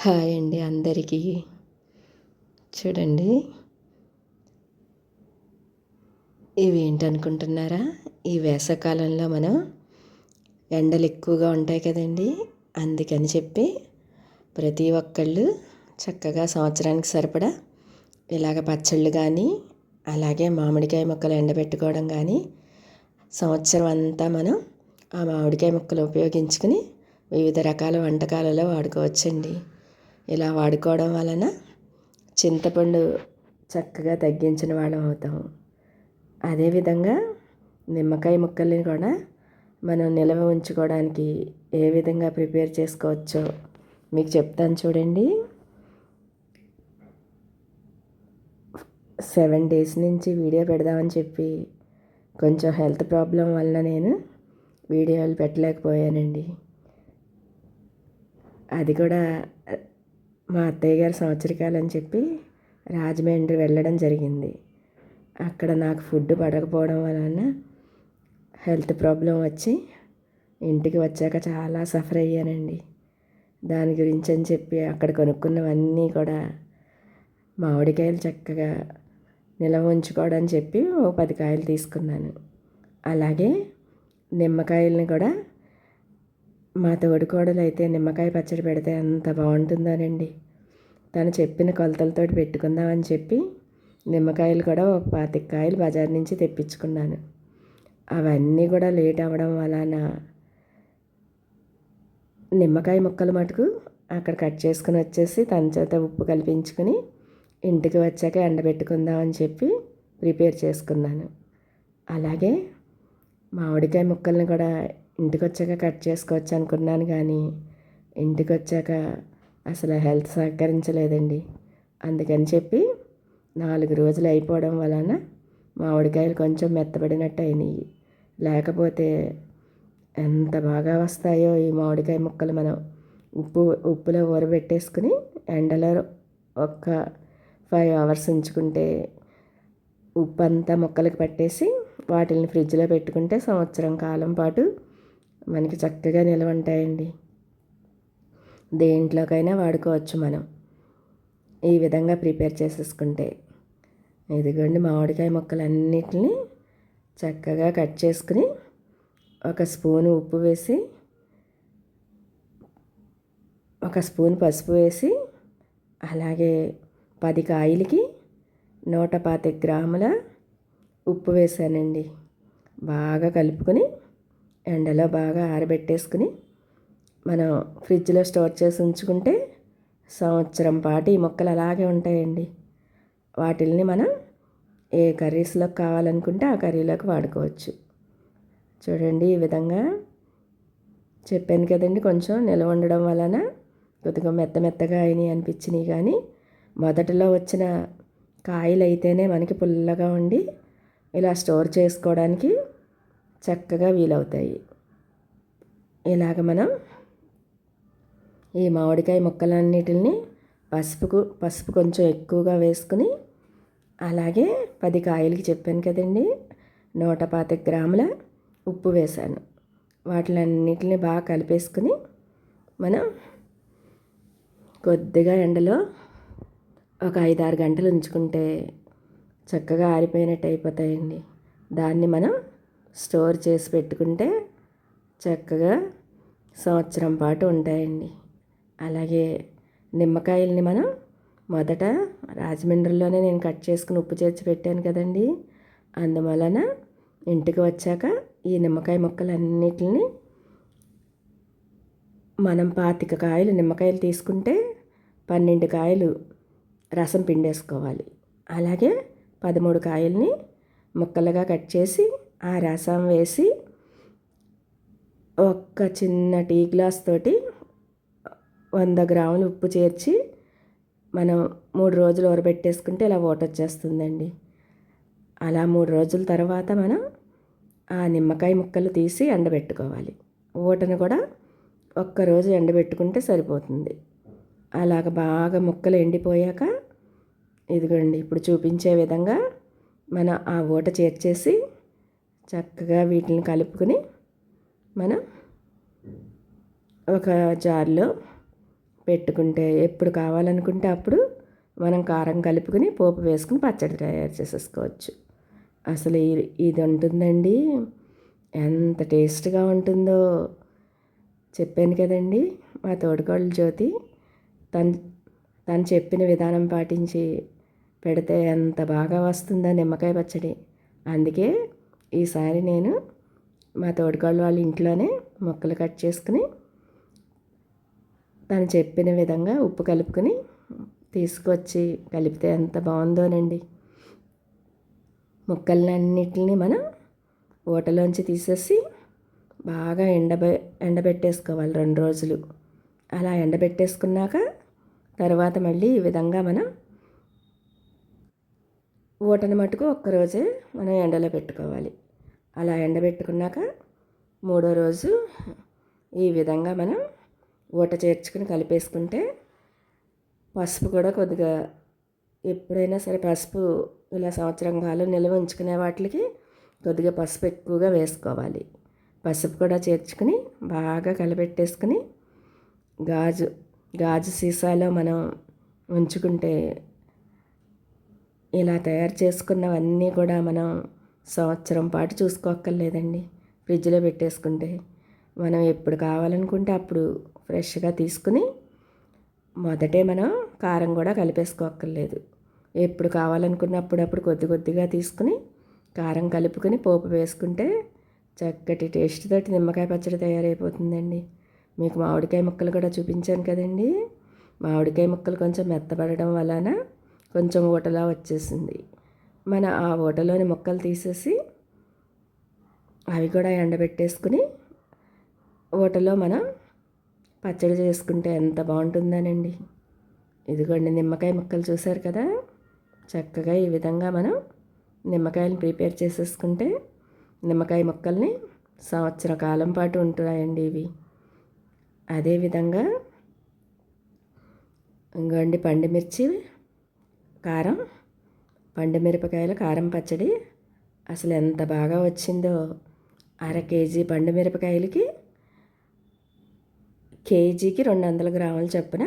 Hi అండి అందరికీ. చూడండి. ఇవి ఏంటనుకుంటున్నారా? ఈ వేసవకాలంలో మనం ఎండలు ఎక్కువగా ఉంటాయి కదండి. అందుకని చెప్పి ప్రతి ఒక్కళ్ళు చక్కగా సంవత్సరానికి సరిపడా ఇలాగ పచ్చళ్ళు కానీ అలాగే మామిడికాయ ముక్కలు ఎండబెట్టుకోవడం కానీ సంవత్సరం అంతా మనం ఆ మామిడికాయ ముక్కలు ఉపయోగించుకుని వివిధ రకాల వంటకాలలో వాడుకోవచ్చండి. ఇలా వాడుకోవడం వలన చింతపండు చక్కగా తగ్గించిన వాళ్ళం అవుతాము అదేవిధంగా నిమ్మకాయ ముక్కల్ని కూడా మనం నిల్వ ఉంచుకోవడానికి ఏ విధంగా ప్రిపేర్ చేసుకోవచ్చో మీకు చెప్తాను చూడండి. సెవెన్ డేస్ నుంచి వీడియో పెడదామని చెప్పి కొంచెం హెల్త్ ప్రాబ్లం వల్ల నేను వీడియోలు పెట్టలేకపోయానండి. అది కూడా మా అత్తయ్య గారు సంవత్సరకాలని అని చెప్పి రాజమండ్రి వెళ్ళడం జరిగింది. అక్కడ నాకు ఫుడ్ పడకపోవడం వలన హెల్త్ ప్రాబ్లం వచ్చి ఇంటికి వచ్చాక చాలా సఫర్ అయ్యానండి. దాని గురించి అని చెప్పి అక్కడ కొనుక్కున్నవన్నీ కూడా మామిడికాయలు చక్కగా నిల్వ ఉంచుకోవడం చెప్పి ఓ పది కాయలు తీసుకున్నాను. అలాగే నిమ్మకాయలని కూడా మా తోడుకోడలు అయితే నిమ్మకాయ పచ్చడి పెడితే అంత బాగుంటుందోనండి. తను చెప్పిన కొలతలతో పెట్టుకుందామని చెప్పి నిమ్మకాయలు కూడా ఒక పాతిక కాయలు బజార్ నుంచి తెప్పించుకున్నాను. అవన్నీ కూడా లేట్ అవ్వడం వలన నిమ్మకాయ ముక్కలు మటుకు అక్కడ కట్ చేసుకుని వచ్చేసి తన చేత ఉప్పు కల్పించుకుని ఇంటికి వచ్చాక ఎండబెట్టుకుందామని చెప్పి ప్రిపేర్ చేసుకున్నాను. అలాగే మామిడికాయ ముక్కల్ని కూడా ఇంటికి వచ్చాక కట్ చేసుకోవచ్చు అనుకున్నాను కానీ ఇంటికి వచ్చాక అసలు హెల్త్ సహకరించలేదండి. అందుకని చెప్పి నాలుగు రోజులు అయిపోవడం వలన మామిడికాయలు కొంచెం మెత్తబడినట్టు అయినాయి. లేకపోతే ఎంత బాగా వస్తాయో ఈ మామిడికాయ ముక్కలు మనం ఉప్పు ఉప్పులో ఊరబెట్టేసుకుని ఎండలో ఒక్క ఫైవ్ అవర్స్ ఉంచుకుంటే ఉప్పు అంతా ముక్కలకి పట్టేసి వాటిని ఫ్రిడ్జ్లో పెట్టుకుంటే సంవత్సరం కాలం పాటు మనకి చక్కగా నిలవ ఉంటాయండి దేంట్లోకైనా వాడుకోవచ్చు మనం. ఈ విధంగా ప్రిపేర్ చేసేసుకుంటే. ఇదిగోండి మామిడికాయ ముక్కలన్నిటిని చక్కగా కట్ చేసుకుని ఒక స్పూన్ ఉప్పు వేసి ఒక స్పూన్ పసుపు వేసి అలాగే పది కాయలకి నూట పాతిక గ్రాముల ఉప్పు వేసానండి. బాగా కలుపుకొని ఎండలో బాగా ఆరబెట్టేసుకుని మనం ఫ్రిడ్జ్లో స్టోర్ చేసి ఉంచుకుంటే సంవత్సరం పాటు ఈ మొక్కలు అలాగే ఉంటాయండి. వాటిల్ని మనం ఏ కర్రీస్లోకి కావాలనుకుంటే ఆ కర్రీలోకి వాడుకోవచ్చు. చూడండి ఈ విధంగా చెప్పాను కదండి కొంచెం నిల్వ ఉండడం వలన కొద్దిగా మెత్త మెత్తగా అయినాయి అనిపించినాయి కానీ మొదటిలో వచ్చిన కాయలు అయితేనే మనకి పుల్లగా ఉండి ఇలా స్టోర్ చేసుకోవడానికి చక్కగా వీలవుతాయి. ఇలాగ మనం ఈ మామిడికాయ ముక్కలన్నిటిని పసుపుకు పసుపు కొంచెం ఎక్కువగా వేసుకుని అలాగే పది కాయలకి చెప్పాను కదండి నూట పాతిక గ్రాముల ఉప్పు వేశాను. వాటిలన్నిటిని బాగా కలిపేసుకుని మనం కొద్దిగా ఎండలో ఒక ఐదు ఆరు గంటలు ఉంచుకుంటే చక్కగా ఆరిపోయినట్టు అయిపోతాయండి. దాన్ని మనం స్టోర్ చేసి పెట్టుకుంటే చక్కగా సంవత్సరం పాటు ఉంటాయండి. అలాగే నిమ్మకాయల్ని మనం మొదట రాజమండ్రిలోనే నేను కట్ చేసుకుని ఉప్పు చేర్చి పెట్టాను కదండి. అందువలన ఇంటికి వచ్చాక ఈ నిమ్మకాయ ముక్కలన్నిటిని మనం పాతిక కాయలు నిమ్మకాయలు తీసుకుంటే పన్నెండు కాయలు రసం పిండేసుకోవాలి. అలాగే పదమూడు కాయల్ని ముక్కలుగా కట్ చేసి ఆ రసం వేసి ఒక్క చిన్న టీ గ్లాస్ తోటి వంద గ్రాములు ఉప్పు చేర్చి మనం మూడు రోజులు ఊరబెట్టేసుకుంటే ఇలా వాటర్ వచ్చేస్తుందండి. అలా మూడు రోజుల తర్వాత మనం ఆ నిమ్మకాయ ముక్కలు తీసి ఎండబెట్టుకోవాలి. ఓటను కూడా ఒక్కరోజు ఎండబెట్టుకుంటే సరిపోతుంది. అలాగ బాగా ముక్కలు ఎండిపోయాక ఇదిగోండి ఇప్పుడు చూపించే విధంగా మనం ఆ ఊట చేర్చేసి చక్కగా వీటిని కలుపుకొని మనం ఒక జార్లో పెట్టుకుంటే ఎప్పుడు కావాలనుకుంటే అప్పుడు మనం కారం కలుపుకొని పోపు వేసుకుని పచ్చడి తయారు చేసేసుకోవచ్చు. అసలు ఇది ఉంటుందండి. ఎంత టేస్ట్గా ఉంటుందో. చెప్పాను కదండి మా తోడుకోళ్ళ జ్యోతి తను తను చెప్పిన విధానం పాటించి పెడితే ఎంత బాగా వస్తుందో నిమ్మకాయ పచ్చడి. అందుకే ఈసారి నేను మా తోడుకోళ్ళ వాళ్ళ ఇంట్లోనే ముక్కలు కట్ చేసుకుని తను చెప్పిన విధంగా ఉప్పు కలుపుకొని తీసుకొచ్చి కలిపితే ఎంత బాగుందోనండి. ముక్కలన్నిటిని మనం ఊటలోంచి తీసేసి బాగా ఎండబె ఎండబెట్టేసుకోవాలి రెండు రోజులు. అలా ఎండబెట్టేసుకున్నాక తర్వాత మళ్ళీ ఈ విధంగా మనం ఊటని మటుకు ఒక్కరోజే మనం ఎండలో పెట్టుకోవాలి. అలా ఎండబెట్టుకున్నాక మూడో రోజు ఈ విధంగా మనం ఊట చేర్చుకుని కలిపేసుకుంటే పసుపు కూడా కొద్దిగా ఎప్పుడైనా సరే పసుపు ఇలా సంవత్సరం కాలం నిల్వ ఉంచుకునే వాటికి కొద్దిగా పసుపు ఎక్కువగా వేసుకోవాలి. పసుపు కూడా చేర్చుకుని బాగా కలిపెట్టేసుకుని గాజు గాజు సీసాలో మనం ఉంచుకుంటే ఇలా తయారు చేసుకున్నవన్నీ కూడా మనం సంవత్సరం పాటు చూసుకోక్కర్లేదండి. ఫ్రిడ్జ్లో పెట్టేసుకుంటే మనం ఎప్పుడు కావాలనుకుంటే అప్పుడు ఫ్రెష్గా తీసుకుని మొదటే మనం కారం కూడా కలిపేసుకోక్కర్లేదు. ఎప్పుడు కావాలనుకున్నప్పుడప్పుడు కొద్ది కొద్దిగా తీసుకుని కారం కలుపుకొని పోపు వేసుకుంటే చక్కటి టేస్ట్ తోటి నిమ్మకాయ పచ్చడి తయారైపోతుందండి. మీకు మామిడికాయ ముక్కలు కూడా చూపించాను కదండి. మామిడికాయ ముక్కలు కొంచెం మెత్తపడడం వలన కొంచెం ఊటలా వచ్చేసింది. మన ఆ ఊటలోని మొక్కలు తీసేసి అవి కూడా ఎండబెట్టేసుకుని ఊటలో మనం పచ్చడి చేసుకుంటే ఎంత బాగుంటుందనండి. ఇదిగోండి నిమ్మకాయ ముక్కలు చూశారు కదా? చక్కగా ఈ విధంగా మనం నిమ్మకాయలు ప్రిపేర్ చేసేసుకుంటే నిమ్మకాయ ముక్కల్ని సంవత్సర కాలం పాటు ఉంటున్నాయండి ఇవి. అదేవిధంగా ఇంకోండి పండుమిర్చి కారం పండుమిరపకాయల కారం పచ్చడి. అసలు ఎంత బాగా వచ్చిందో. అర కేజీ పండుమిరపకాయలకి కేజీకి రెండు వందల గ్రాములు చొప్పున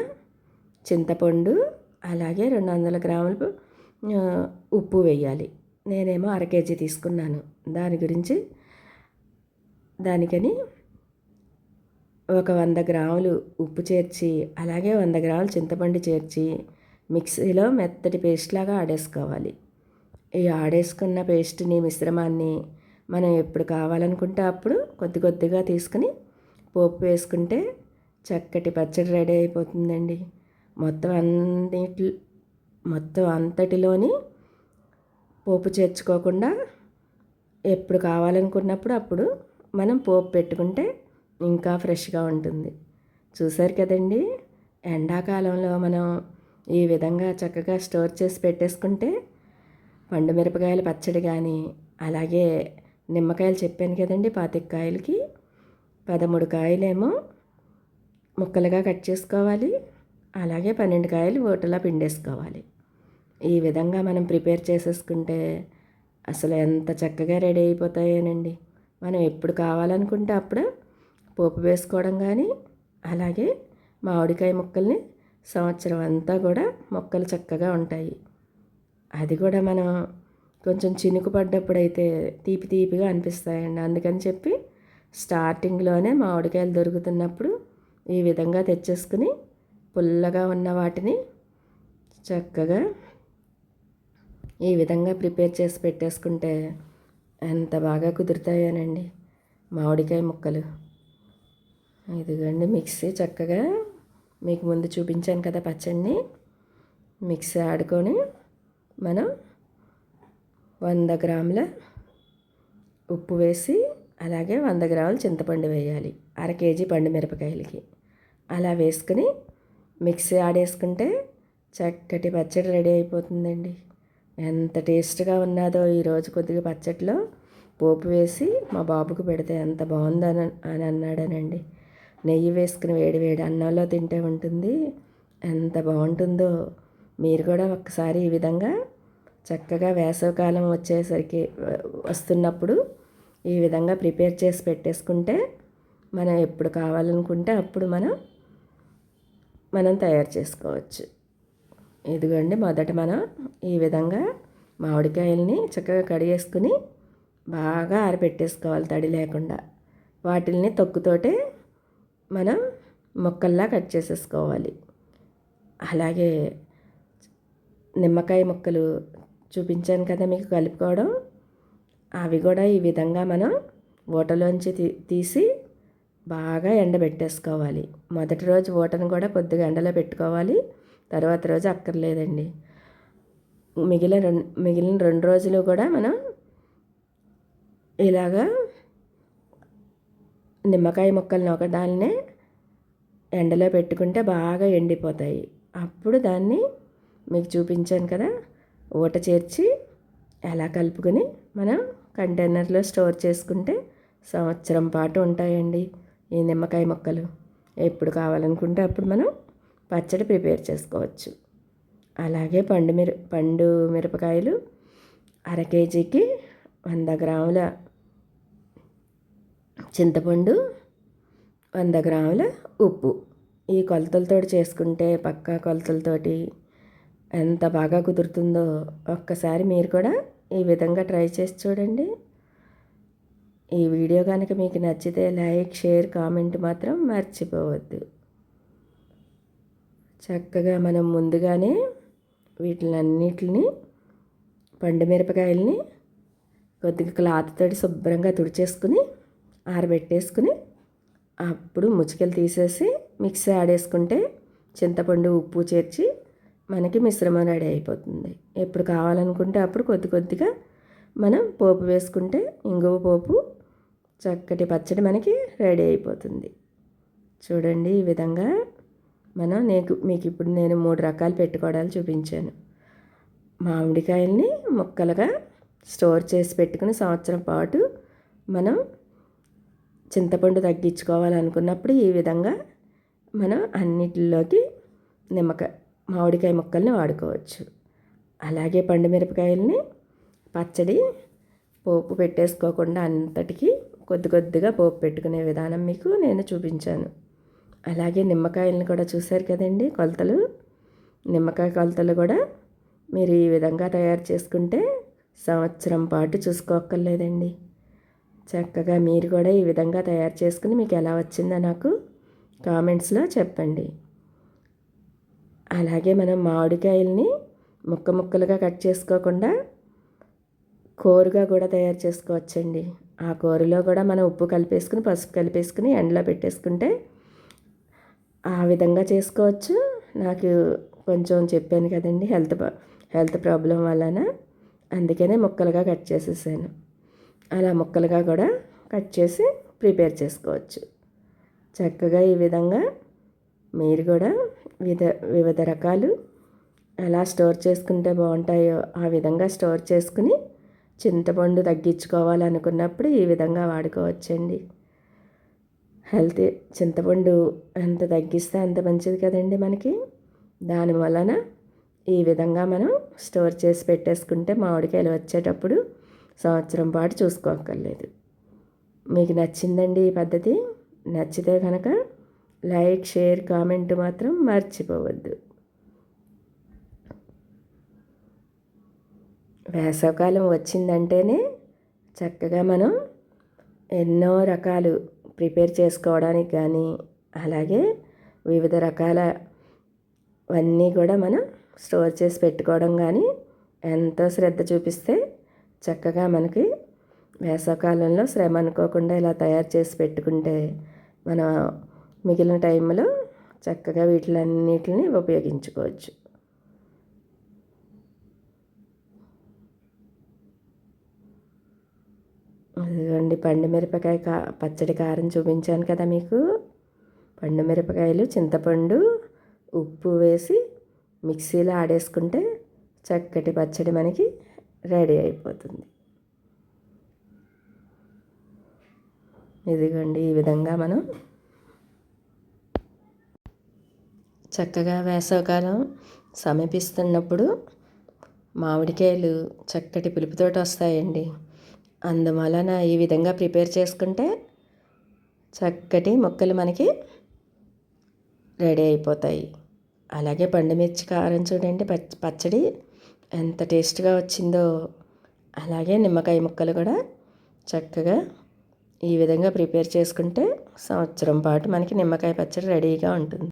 చింతపండు అలాగే రెండు వందల గ్రాములు ఉప్పు వేయాలి. నేనేమో అర కేజీ తీసుకున్నాను. దాని గురించి దానికని ఒక వంద గ్రాములు ఉప్పు చేర్చి అలాగే వంద గ్రాములు చింతపండు చేర్చి మిక్సీలో మెత్తటి పేస్ట్ లాగా ఆడేసుకోవాలి. ఈ ఆడేసుకున్న పేస్ట్ని మిశ్రమాన్ని మనం ఎప్పుడు కావాలనుకుంటే అప్పుడు కొద్ది కొద్దిగా తీసుకుని పోపు వేసుకుంటే చక్కటి పచ్చడి రెడీ అయిపోతుందండి. మొత్తం అన్నిటి మొత్తం అంతటిలోని పోపు చేర్చుకోకుండా ఎప్పుడు కావాలనుకున్నప్పుడు అప్పుడు మనం పోపు పెట్టుకుంటే ఇంకా ఫ్రెష్గా ఉంటుంది. చూసారు కదండి? ఎండాకాలంలో మనం ఈ విధంగా చక్కగా స్టోర్ చేసి పెట్టేసుకుంటే పండు మిరపకాయల పచ్చడి కానీ అలాగే నిమ్మకాయలు చెప్పాను కదండి పాతికాయలకి పదమూడు కాయలేమో ముక్కలుగా కట్ చేసుకోవాలి అలాగే పన్నెండు కాయలు ఓటలా పిండేసుకోవాలి. ఈ విధంగా మనం ప్రిపేర్ చేసేసుకుంటే అసలు ఎంత చక్కగా రెడీ అయిపోతాయేనండి. మనం ఎప్పుడు కావాలనుకుంటే అప్పుడు పోపు వేసుకోవడం కానీ అలాగే మామిడికాయ ముక్కల్ని సంవత్సరం అంతా కూడా మొక్కలు చక్కగా ఉంటాయి. అది కూడా మనం కొంచెం చినుకు పడ్డప్పుడైతే తీపి తీపిగా అనిపిస్తాయండి. అందుకని చెప్పి స్టార్టింగ్లోనే మామిడికాయలు దొరుకుతున్నప్పుడు ఈ విధంగా తెచ్చేసుకుని పుల్లగా ఉన్న వాటిని చక్కగా ఈ విధంగా ప్రిపేర్ చేసి పెట్టేసుకుంటే ఎంత బాగా కుదురుతాయోనండి మామిడికాయ ముక్కలు. ఇదిగండి మిక్సీ చక్కగా మీకు ముందు చూపించాను కదా పచ్చడిని. మిక్సీ ఆడుకొని మనం వంద గ్రాముల ఉప్పు వేసి అలాగే వంద గ్రాములు చింతపండు వేయాలి. అర కేజీ పండు మిరపకాయలకి. అలా వేసుకుని మిక్సీ ఆడేసుకుంటే చక్కటి పచ్చడి రెడీ అయిపోతుందండి. ఎంత టేస్ట్గా ఉన్నదో ఈరోజు కొద్దిగా పచ్చడిలో పోపు వేసి మా బాబుకు పెడితే ఎంత బాగుందని అని అన్నాడనండి. నెయ్యి వేసుకుని వేడి వేడి అన్నంలో తింటే ఉంటుంది. ఎంత బాగుంటుందో. మీరు కూడా ఒక్కసారి ఈ విధంగా చక్కగా వేసవకాలం వచ్చేసరికి వస్తున్నప్పుడు ఈ విధంగా ప్రిపేర్ చేసి పెట్టేసుకుంటే మనం ఎప్పుడు కావాలనుకుంటే అప్పుడు మనం మనం తయారు చేసుకోవచ్చు. ఇదిగోండి మొదట మనం ఈ విధంగా మామిడికాయల్ని చక్కగా కడిగేసుకుని బాగా ఆరబెట్టేసుకోవాలి తడి లేకుండా. వాటిల్ని తొక్కుతోటే మనం ముక్కల్లా కట్ చేసేసుకోవాలి. అలాగే నిమ్మకాయ ముక్కలు చూపించాను కదా మీకు కలుపుకోవడం. అవి కూడా ఈ విధంగా మనం ఊటలోంచి తీ తీసి బాగా ఎండబెట్టేసుకోవాలి మొదటి రోజు ఊటను కూడా కొద్దిగా ఎండలో పెట్టుకోవాలి. తర్వాత రోజు అక్కర్లేదండి. మిగిలిన రెండు మిగిలిన రెండు రోజులు కూడా మనం ఇలాగా నిమ్మకాయ ముక్కలను ఒకదాన్నే ఎండలో పెట్టుకుంటే బాగా ఎండిపోతాయి. అప్పుడు దాన్ని మీకు చూపించాను కదా ఊట చేర్చి ఎలా కలుపుకొని మనం కంటైనర్లో స్టోర్ చేసుకుంటే సంవత్సరం పాటు ఉంటాయండి ఈ నిమ్మకాయ ముక్కలు. ఎప్పుడు కావాలనుకుంటే అప్పుడు మనం పచ్చడి ప్రిపేర్ చేసుకోవచ్చు. అలాగే పండు మిర పండు మిరపకాయలు అర కేజీకి వంద గ్రాముల చింతపండు వంద గ్రాముల ఉప్పు. ఈ కొలతలతో చేసుకుంటే పక్కా కొలతలతోటి ఎంత బాగా కుదురుతుందో ఒక్కసారి మీరు కూడా ఈ విధంగా ట్రై చేసి చూడండి. ఈ వీడియో కనుక మీకు నచ్చితే లైక్ షేర్ కామెంట్ మాత్రం మర్చిపోవద్దు. చక్కగా మనం ముందుగానే వీటిలన్నిటిని పండు మిరపకాయలని కొద్దిగా క్లాత్ తోటి శుభ్రంగా తుడిచేసుకుని ఆరబెట్టేసుకుని అప్పుడు ముచ్చికలు తీసేసి మిక్సీ ఆడేసుకుంటే చింతపండు ఉప్పు చేర్చి మనకి మిశ్రమం రెడీ అయిపోతుంది. ఎప్పుడు కావాలనుకుంటే అప్పుడు కొద్ది కొద్దిగా మనం పోపు వేసుకుంటే ఇంగువ పోపు చక్కటి పచ్చడి మనకి రెడీ అయిపోతుంది. చూడండి ఈ విధంగా మనం నీకు మీకు ఇప్పుడు నేను మూడు రకాలు పెట్టుకోవడాలు చూపించాను. మామిడికాయల్ని ముక్కలుగా స్టోర్ చేసి పెట్టుకుని సంవత్సరం పాటు మనం చింతపండు తగ్గించుకోవాలనుకున్నప్పుడు ఈ విధంగా మనం అన్నిటిలోకి నిమ్మకాయ మామిడికాయ ముక్కల్ని వాడుకోవచ్చు. అలాగే పండు మిరపకాయల్ని పచ్చడి పోపు పెట్టేసుకోకుండా అంతటికి కొద్ది కొద్దిగా పోపు పెట్టుకునే విధానం మీకు నేను చూపించాను. అలాగే నిమ్మకాయలను కూడా చూశారు కదండి కొలతలు. నిమ్మకాయ కొలతలు కూడా మీరు ఈ విధంగా తయారు చేసుకుంటే సంవత్సరం పాటు చూసుకోక్కర్లేదండి. చక్కగా మీరు కూడా ఈ విధంగా తయారు చేసుకుని మీకు ఎలా వచ్చిందో నాకు కామెంట్స్లో చెప్పండి. అలాగే మనం మామిడికాయల్ని ముక్క ముక్కలుగా కట్ చేసుకోకుండా కూరగా కూడా తయారు చేసుకోవచ్చండి. ఆ కూరలో కూడా మనం ఉప్పు కలిపేసుకుని పసుపు కలిపేసుకుని ఎండలో పెట్టేసుకుంటే ఆ విధంగా చేసుకోవచ్చు. నాకు కొంచెం చెప్పాను కదండి హెల్త్ హెల్త్ ప్రాబ్లం వలన అందుకనే ముక్కలుగా కట్ చేసేసాను. అలా ముక్కలుగా కూడా కట్ చేసి ప్రిపేర్ చేసుకోవచ్చు. చక్కగా ఈ విధంగా మీరు కూడా వివిధ వివిధ రకాలు ఎలా స్టోర్ చేసుకుంటే బాగుంటాయో ఆ విధంగా స్టోర్ చేసుకుని చింతపండు తగ్గించుకోవాలనుకున్నప్పుడు ఈ విధంగా వాడుకోవచ్చండి. హెల్తీ చింతపండు ఎంత తగ్గిస్తే అంత మంచిది కదండి మనకి. దాని వలన ఈ విధంగా మనం స్టోర్ చేసి పెట్టేసుకుంటే మామిడికాయలు వచ్చేటప్పుడు సంవత్సరం పాటు చూసుకోక్కర్లేదు. మీకు నచ్చిందండి ఈ పద్ధతి? నచ్చితే కనుక లైక్ షేర్ కామెంట్ మాత్రం మర్చిపోవద్దు. వేసవకాలం వచ్చిందంటేనే చక్కగా మనం ఎన్నో రకాలు ప్రిపేర్ చేసుకోవడానికి కానీ అలాగే వివిధ రకాల అన్నీ కూడా మనం స్టోర్ చేసి పెట్టుకోవడం కానీ ఎంతో శ్రద్ధ చూపిస్తే చక్కగా మనకి వేసవకాలంలో శ్రమ అనుకోకుండా ఇలా తయారు చేసి పెట్టుకుంటే మనం మిగిలిన టైంలో చక్కగా వీటిలన్నిటిని ఉపయోగించుకోవచ్చు. ఇదిగోండి పండు మిరపకాయ కా పచ్చడి కారం చూపించాను కదా మీకు. పండు మిరపకాయలు చింతపండు ఉప్పు వేసి మిక్సీలో ఆడేసుకుంటే చక్కటి పచ్చడి మనకి రెడీ అయిపోతుంది. ఇదిగోండి ఈ విధంగా మనం చక్కగా వేసవకాలం సమీపిస్తున్నప్పుడు మామిడికాయలు చక్కటి పులుపుతోటి వస్తాయండి. అందువలన ఈ విధంగా ప్రిపేర్ చేసుకుంటే చక్కటి మొక్కలు మనకి రెడీ అయిపోతాయి. అలాగే పండుమిర్చి కారం చూడండి పచ్చడి ఎంత టేస్ట్గా వచ్చిందో. అలాగే నిమ్మకాయ ముక్కలు కూడా చక్కగా ఈ విధంగా ప్రిపేర్ చేసుకుంటే సంవత్సరం పాటు మనకి నిమ్మకాయ పచ్చడి రెడీగా ఉంటుంది.